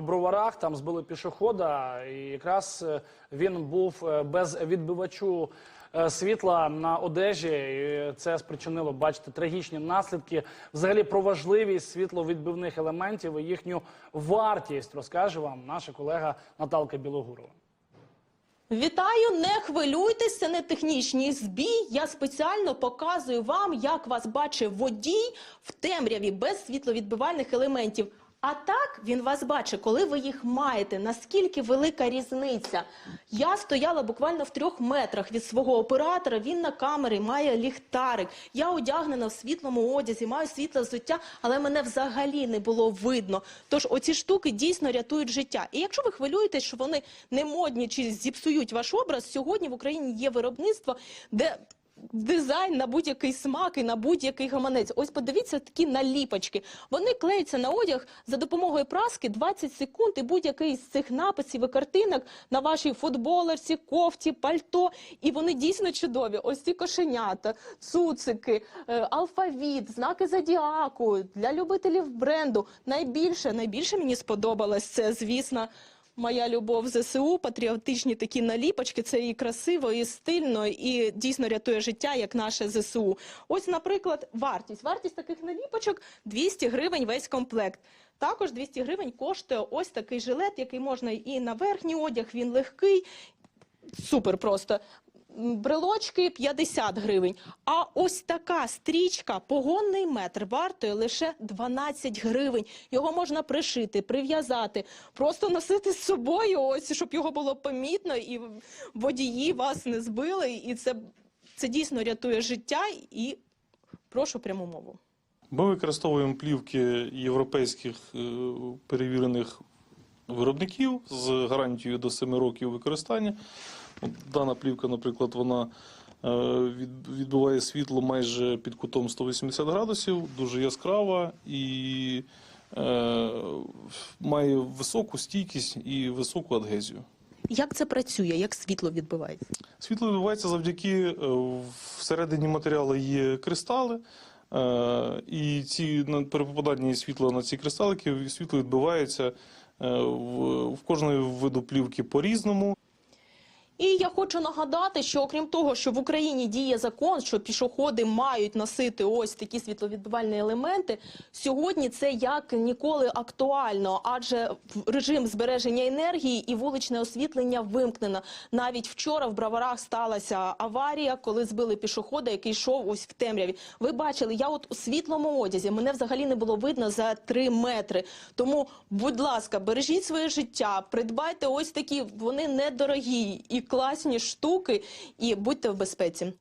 броварах, там збили пішохода, і якраз е, він був е, без відбивачу е, світла на одежі. І це спричинило, бачите, трагічні наслідки. Взагалі про важливість світловідбивних елементів і їхню вартість розкаже вам наша колега Наталка Білогурова. Вітаю, не хвилюйтесь, це не технічний збій. Я спеціально показую вам, як вас бачить водій в темряві без світловідбивальних елементів. А так він вас бачить, коли ви їх маєте. Наскільки велика різниця? Я стояла буквально в трьох метрах від свого оператора. Він на камері має ліхтарик. Я одягнена в світлому одязі, маю світле взуття, але мене взагалі не було видно. Тож оці штуки дійсно рятують життя. І якщо ви хвилюєтесь, що вони не модні чи зіпсують ваш образ, сьогодні в Україні є виробництво, де дизайн на будь-який смак і на будь-який гаманець. Ось подивіться такі наліпочки. Вони клеються на одяг за допомогою праски 20 секунд, і будь-який з цих написів і картинок на вашій футболерці, кофті, пальто. І вони дійсно чудові. Ось ці кошенята, цуцики, е, алфавіт, знаки зодіаку для любителів бренду. Найбільше, найбільше мені сподобалось це, звісно. Моя любов ЗСУ, патріотичні такі наліпочки. Це і красиво, і стильно, і дійсно рятує життя, як наше ЗСУ. Ось, наприклад, вартість. Вартість таких наліпочок 200 гривень весь комплект. Також 200 гривень коштує ось такий жилет, який можна і на верхній одяг, він легкий, супер просто. Брелочки 50 гривень. А ось така стрічка, погонний метр, вартує лише 12 гривень. Його можна пришити, прив'язати, просто носити з собою, ось щоб його було помітно, і водії вас не збили. І це, це дійсно рятує життя. І прошу пряму мову. Ми використовуємо плівки європейських е, перевірених виробників з гарантією до 7 років використання. От Дана плівка, наприклад, вона е, відбиває світло майже під кутом 180 градусів, дуже яскрава і е, має високу стійкість і високу адгезію. Як це працює? Як світло відбивається? Світло відбувається завдяки е, всередині матеріалу є кристали. І ці при попаданні світла на ці кристалики світло відбивається в, в кожної виду плівки по-різному. І я хочу нагадати, що окрім того, що в Україні діє закон, що пішоходи мають носити ось такі світловідбивальні елементи, сьогодні це як ніколи актуально, адже режим збереження енергії і вуличне освітлення вимкнено. Навіть вчора в Браварах сталася аварія, коли збили пішохода, який йшов ось в темряві. Ви бачили, я от у світлому одязі, мене взагалі не було видно за три метри. Тому, будь ласка, бережіть своє життя, придбайте ось такі, вони недорогі і класні штуки, і будьте в безпеці.